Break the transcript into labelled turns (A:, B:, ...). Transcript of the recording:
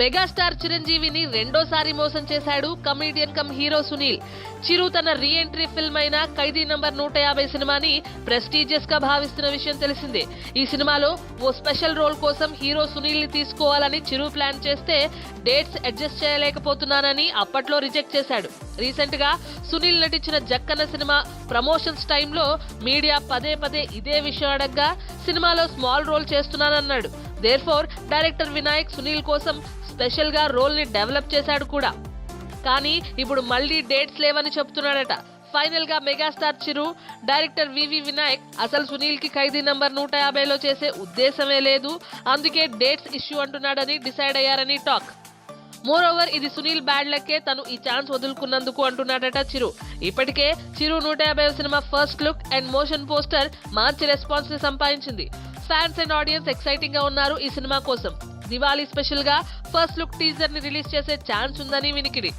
A: Megastar చిరంజీవిని రెండోసారి మోసం చేశాడు comedian cum hero Sunil. Chiru తన రీ ఎంట్రీ ఫిల్మ్ అయిన ఖైదీ నంబర్ నూట యాభై సినిమాని ప్రెస్టీజియస్గా భావిస్తున్న విషయం తెలిసిందే. ఈ సినిమాలో ఓ స్పెషల్ రోల్ కోసం హీరో సునీల్ని తీసుకోవాలని చిరు ప్లాన్ చేస్తే డేట్స్ అడ్జస్ట్ చేయలేకపోతున్నానని అప్పట్లో రిజెక్ట్ చేశాడు. రీసెంట్గా సునీల్ నటించిన జక్కన్న సినిమా ప్రమోషన్స్ టైంలో మీడియా పదే పదే ఇదే విషయం అడగ్గా సినిమాలో స్మాల్ రోల్ చేస్తున్నానన్నాడు. దేర్ఫోర్ డైరెక్టర్ వినాయక్ సునీల్ కోసం స్పెషల్గా రోల్ని డెవలప్ చేశాడు కూడా. కానీ ఇప్పుడు మళ్ళీ డేట్స్ లేవని చెప్తున్నాడట. ఫైనల్గా megastar Chiru director V V Vinayak అసలు సునీల్కి ఖైదీ నంబర్ నూట యాభైలో చేసే ఉద్దేశమే లేదు. అందుకే డేట్స్ ఇష్యూ అంటున్నాడని డిసైడ్ అయ్యారని టాక్ మోర్ ఓవర్ ఇది సునీల్ బ్యాడ్ లక్కే తను ఈ ఛాన్స్ వదులుకున్నందుకు అంటున్నాడట చిరు. ఇప్పటికే చిరు నూట యాభై cinema first look and motion poster మంచి రెస్పాన్స్ని సంపాదించింది. ఫ్యాన్స్ అండ్ ఆడియన్స్ ఎక్సైటింగ్గా ఉన్నారు ఈ సినిమా కోసం. దివాళీ స్పెషల్గా ఫస్ట్ లుక్ టీజర్ని రిలీజ్ చేసే ఛాన్స్ ఉందని వినికిడి.